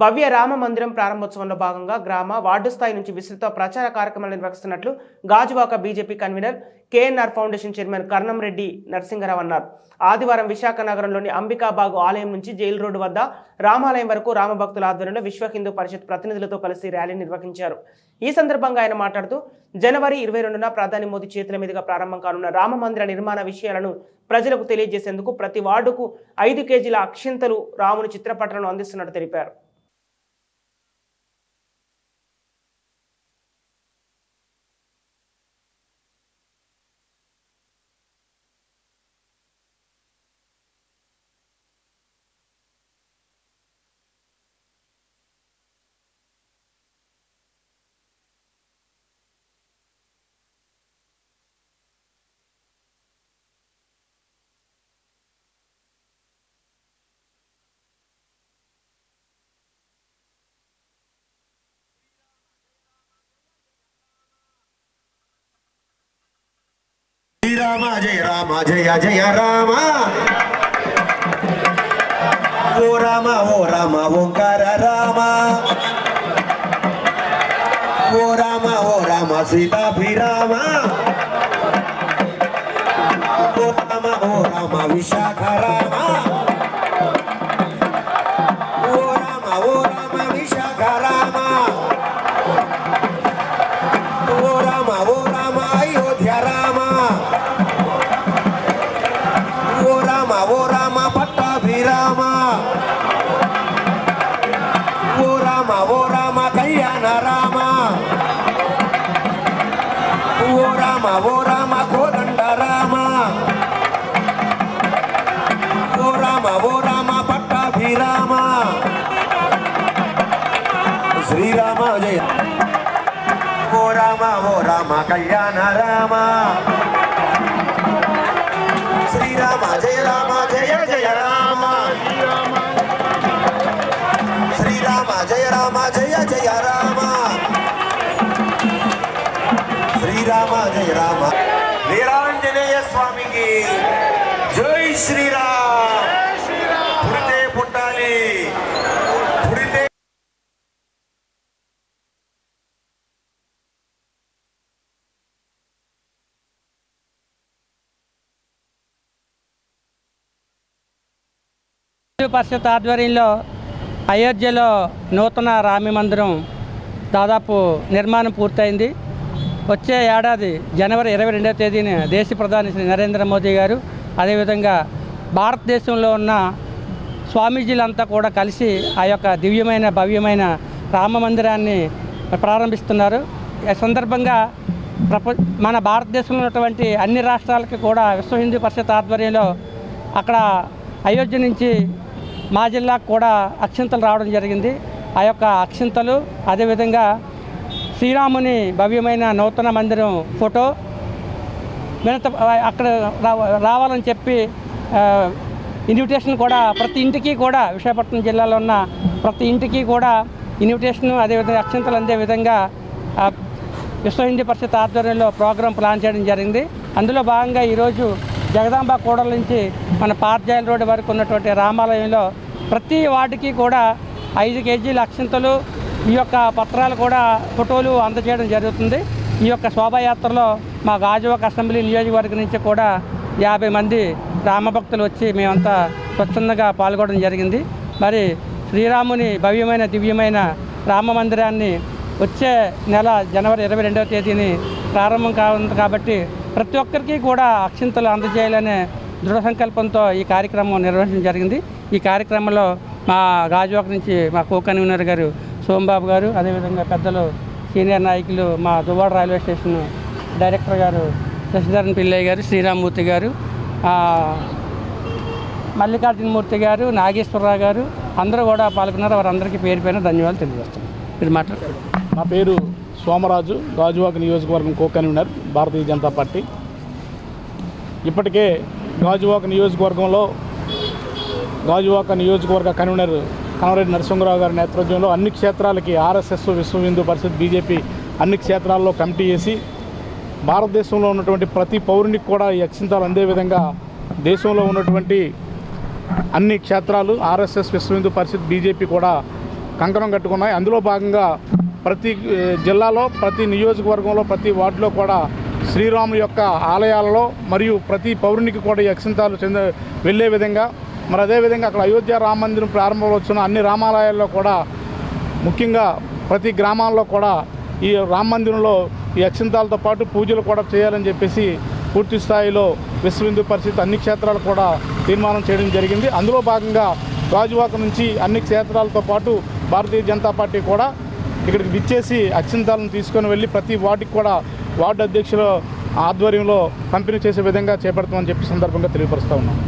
భవ్య రామ మందిరం ప్రారంభోత్సవంలో భాగంగా గ్రామ వార్డు స్థాయి నుంచి విస్తృత ప్రచార కార్యక్రమాలు నిర్వహిస్తున్నట్లు Gajuwaka BJP convener KNR foundation chairman Karnamreddy Reddy అన్నారు. ఆదివారం విశాఖ నగరంలోని అంబికాబాగు ఆలయం నుంచి జైలు రోడ్డు వద్ద రామాలయం వరకు రామభక్తుల ఆధ్వర్యంలో విశ్వ హిందూ పరిషత్ ప్రతినిధులతో కలిసి ర్యాలీ నిర్వహించారు. ఈ సందర్భంగా ఆయన మాట్లాడుతూ జనవరి ఇరవై రెండున ప్రధాని మోదీ చేతుల మీదుగా ప్రారంభం కానున్న రామ మందిర నిర్మాణ విషయాలను ప్రజలకు తెలియజేసేందుకు ప్రతి వార్డుకు ఐదు కేజీల అక్షింతలు రాముని చిత్రపటాలను అందిస్తున్నట్టు తెలిపారు. శ్రీరామ జయ రామ జయ జయ రామ ఓ రామ ఓ రామ ఓంకార రామ ఓ రామ ఓ రామ సీతాభిరామ ఓ రామ ఓ రామ విశాఖ రామ రామ కళ్యాణ రామ ఓ రామ ఓ రామ కోదండ రామ ఓ రామ ఓ రామ పట్టాభిరామ శ్రీరామ జయ ఓ రామ ఓ రామ కళ్యాణ రామ శ్రీరామ జయ రామ. వీరాంజనేయ స్వామికి జై శ్రీరామ్. పుడితే పుట్టాలి. పుడితే హిందూ పరిషత్ ఆధ్వర్యంలో అయోధ్యలో నూతన రామి మందిరం దాదాపు నిర్మాణం పూర్తయింది. వచ్చే ఏడాది జనవరి ఇరవై రెండవ తేదీన దేశ ప్రధాని శ్రీ నరేంద్ర మోదీ గారు అదేవిధంగా భారతదేశంలో ఉన్న స్వామీజీలంతా కూడా కలిసి ఆ యొక్క దివ్యమైన భవ్యమైన రామ మందిరాన్ని ప్రారంభిస్తున్నారు. ఈ సందర్భంగా ప్రప మన భారతదేశంలో ఉన్నటువంటి అన్ని రాష్ట్రాలకి కూడా విశ్వ హిందూ పరిషత్ ఆధ్వర్యంలో అక్కడ అయోధ్య నుంచి మా జిల్లాకు కూడా అక్షింతలు రావడం జరిగింది. ఆ యొక్క అక్షింతలు అదేవిధంగా శ్రీరాముని భవ్యమైన నూతన మందిరం ఫోటో. వినత అక్కడ రావాలని చెప్పి ఇన్విటేషన్ కూడా ప్రతి ఇంటికి కూడా విశాఖపట్నం జిల్లాలో ఉన్న ప్రతి ఇంటికి కూడా ఇన్విటేషన్ అదేవిధంగా అక్షంతలు అందే విధంగా విశ్వ హిందీ పరిషత్ ఆధ్వర్యంలో ప్రోగ్రాం ప్లాన్ చేయడం జరిగింది. అందులో భాగంగా ఈరోజు జగదాంబ కూడల నుంచి మన పార్జాయిల్ రోడ్డు వరకు ఉన్నటువంటి రామాలయంలో ప్రతి వార్డుకి కూడా ఐదు కేజీల అక్షంతలు ఈ యొక్క పత్రాలు కూడా ఫోటోలు అందజేయడం జరుగుతుంది. ఈ యొక్క శోభాయాత్రలో మా గాజువాక అసెంబ్లీ నియోజకవర్గం నుంచి కూడా యాభై మంది రామభక్తులు వచ్చి మేమంతా స్వచ్ఛందంగా పాల్గొనడం జరిగింది. మరి శ్రీరాముని భవ్యమైన దివ్యమైన రామ మందిరాన్ని వచ్చే నెల జనవరి ఇరవై రెండవ తేదీని ప్రారంభం కావుంది కాబట్టి ప్రతి ఒక్కరికి కూడా అక్షింతలు అందజేయాలనే దృఢ సంకల్పంతో ఈ కార్యక్రమం నిర్వహించడం జరిగింది. ఈ కార్యక్రమంలో మా గాజువాక నుంచి మా కో కన్వీనర్ గారు సోమబాబు గారు అదేవిధంగా పెద్దలు సీనియర్ నాయకులు మా దువ్వాడ రైల్వే స్టేషన్ డైరెక్టర్ గారు శశిధరన్ పిల్లయ్య గారు శ్రీరామ్మూర్తి గారు మల్లికార్జునమూర్తి గారు నాగేశ్వరరావు గారు అందరూ కూడా పాల్గొన్నారు. వారందరికీ పేరు పైన ధన్యవాదాలు తెలియజేస్తున్నాను మీరు మాట్లాడారు నా పేరు సోమరాజు గాజువాక నియోజకవర్గం co convener Bharatiya Janata party. ఇప్పటికే గాజువాక నియోజకవర్గంలో గాజువాక నియోజకవర్గ కన్వీనర్ కామరెడ్డి నరసింహరావు గారి నేతృత్వంలో అన్ని క్షేత్రాలకి ఆర్ఎస్ఎస్ విశ్వ హిందూ పరిషత్ బీజేపీ అన్ని క్షేత్రాల్లో కమిటీ చేసి భారతదేశంలో ఉన్నటువంటి ప్రతి పౌరునికి కూడా ఈ అక్షింతాలు అందే విధంగా దేశంలో ఉన్నటువంటి అన్ని క్షేత్రాలు ఆర్ఎస్ఎస్ విశ్వ హిందూ పరిషత్ బీజేపీ కూడా కంకణం కట్టుకున్నాయి. అందులో భాగంగా ప్రతి జిల్లాలో ప్రతి నియోజకవర్గంలో ప్రతి వార్డులో కూడా శ్రీరాముల యొక్క ఆలయాలలో మరియు ప్రతి పౌరునికి కూడా ఈ అక్షింతాలు చెంద వెళ్ళే విధంగా మరి అదేవిధంగా అక్కడ అయోధ్య రామ మందిరం ప్రారంభమవుతున్న అన్ని రామాలయాల్లో కూడా ముఖ్యంగా ప్రతి గ్రామాల్లో కూడా ఈ రామ మందిరంలో ఈ అక్షింతాలతో పాటు పూజలు కూడా చేయాలని చెప్పేసి పూర్తి స్థాయిలో విశ్వ హిందూ అన్ని క్షేత్రాలు కూడా తీర్మానం చేయడం జరిగింది. అందులో భాగంగా గాజువాక నుంచి అన్ని క్షేత్రాలతో పాటు భారతీయ జనతా పార్టీ కూడా ఇక్కడికి విచ్చేసి అక్షింతాలను తీసుకొని వెళ్ళి ప్రతి వార్డుకి కూడా వార్డు అధ్యక్షుల ఆధ్వర్యంలో పంపిణీ చేసే విధంగా చేపడతామని చెప్పి సందర్భంగా తెలియపరుస్తూ ఉన్నాం.